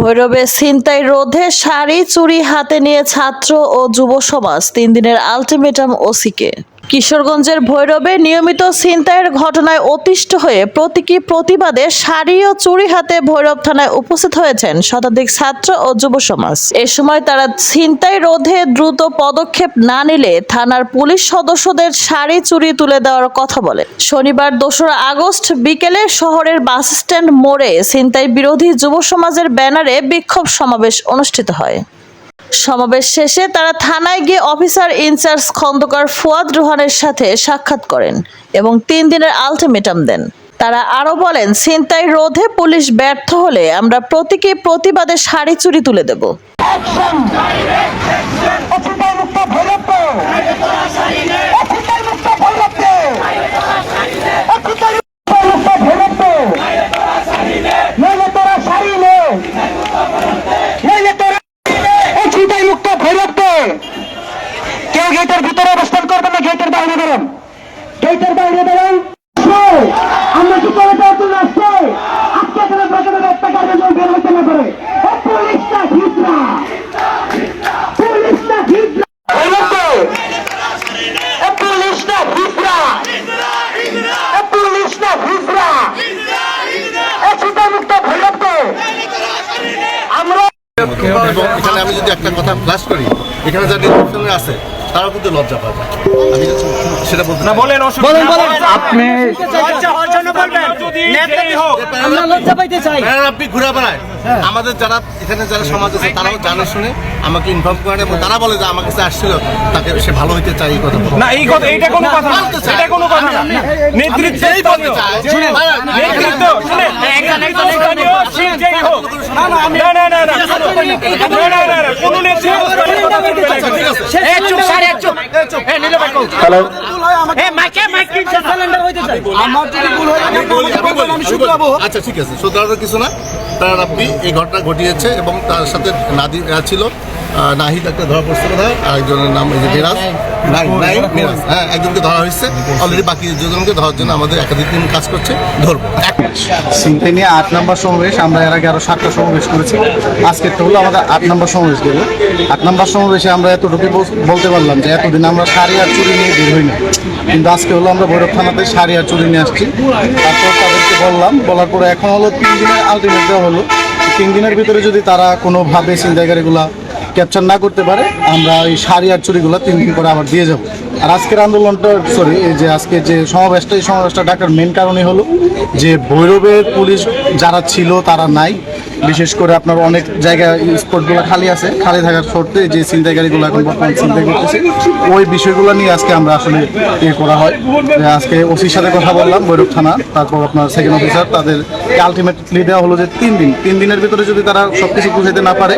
ভৈরবে ছিনতাই রোধে শাড়ি চুরি হাতে নিয়ে ছাত্র ও যুব সমাজ তিন দিনের আলটিমেটাম ওসিকে। কিশোরগঞ্জের ভৈরবে নিয়মিত ছিনতাইয়ের ঘটনায় অতিষ্ঠ হয়ে প্রতীকী প্রতিবাদে শাড়ি ও চুরি হাতে ভৈরব থানায় উপস্থিত হয়েছেন শতাধিক ছাত্র ও যুব সমাজ। এ সময় তারা ছিনতাই রোধে দ্রুত পদক্ষেপ না নিলে থানার পুলিশ সদস্যদের শাড়ি চুরি তুলে দেওয়ার কথা বলে শনিবার দোসরা আগস্ট বিকেলে শহরের বাস স্ট্যান্ড মোড়ে ছিনতাই বিরোধী যুব সমাজের ব্যানারে বিক্ষোভ সমাবেশ অনুষ্ঠিত হয়। সমাবেশ শেষে তারা থানায় গিয়ে officer in charge Khondokar Fuad রোহানের সাথে সাক্ষাৎ করেন এবং তিন দিনের আলটিমেটাম দেন। তারা আরও বলেন, ছিনতাই রোধে পুলিশ ব্যর্থ হলে আমরা প্রতীকী প্রতিবাদে শাড়ি চুরি তুলে দেব। গেটের ভিতরে অবস্থান করবেন না গেটের বাইরে বেরোন গেটের বাইরে বেরোন আমরা কি করে দেওয়ার জন্য আসছে আজকে এখানে একটা বের হতে না করে পুলিশটা হিজরা পুলিশটা হিজরা পুলিশটা হিজরা পুলিশটা হিজরা এ চিন্তামুক্ত আমরা এখানে আমি যদি একটা কথা ফ্লাশ করি এখানে যারা নির্বাচনে আছে তারা কিন্তু লজ্জা পাবে আমি সেটা বলতে না বলেন বলেন বলেন। আপনি আপনি ঘুরে বেড়ায়। হ্যাঁ। আমাদের যারা এখানে যারা সমাজ আছে তারাও জানে শুনে আমাকে ইনফর্ম করে এবং তারা বলে যে আমার কাছে আসছিল তাকে সে ভালো হইতে চাই এই কথা না এই কথা এইটা কোনো কথা না। এটা কোনো কথা না। নেতৃত্ব এই বলতে চাই নেতৃত্ব শুনে না না না না না না না কোনো নেতৃত্ব চাই। আমার যদি ভুল হয় আমি বলি, বলি, আমি শুধরাবো। আচ্ছা ঠিক আছে। শুধরানোর কিছু না। তারা রাব্বি এই ঘটনা ঘটিয়েছে এবং তার সাথে নাদি ছিল নাহিদ একটা ধরা পড়ছে কোথায় আরেকজনের একজনের নাম এই যে হ্যাঁ একজনকে ধরা হয়েছে। অলরেডি বাকি দুজনকে ধরার জন্য আমাদের একাধিক টিম কাজ করছে। ধরবো। সিনতে নিয়ে আট নম্বর সমাবেশ আমরা এর আগে আরও সাতটা সমাবেশ করেছি। আজকে তো হলো আমাদের আট নম্বর সমাবেশ গেল। আট নম্বর সমাবেশে আমরা এতটুকু বল- বলতে পারলাম যে এতদিন আমরা শাড়ি আর চুরি নিয়ে বের হই না কিন্তু আজকে হলো আমরা ভৈরব থানাতে শাড়ি আর চুরি নিয়ে আসছি। তারপর তাদেরকে বললাম বলার পরে এখন হলো তিন দিনের আলটিমেট দেওয়া হলো। তিন দিনের ভিতরে যদি তারা কোনোভাবে ছিনতাইকারীগুলা ক্যাপচার না করতে পারে, আমরা ওই শাড়ি আর চুরিগুলো তিন দিন করে আবার দিয়ে যাব। আর আজকের আন্দোলনটা সরি এই যে আজকে যে সমাবেশটা, এই সমাবেশটা ডাকার মেন কারণই হলো যে ভৈরবের পুলিশ যারা ছিল তারা নাই। বিশেষ করে আপনার অনেক জায়গায় স্পটগুলো খালি আছে, খালি থাকার শর্তে যে ছিনতাইকারীগুলো এখন বর্তমানে ছিনতাই করতেছে, ওই বিষয়গুলো নিয়ে আজকে আমরা আসলে ইয়ে করা হয়। যে আজকে ওসির সাথে কথা বললাম, ভৈরব থানা, তারপর আপনার সেকেন্ড অফিসার তাদের আলটিমেটলি দেওয়া হলো যে তিন দিন, তিন দিনের ভিতরে যদি তারা সব কিছু বুঝাইতে না পারে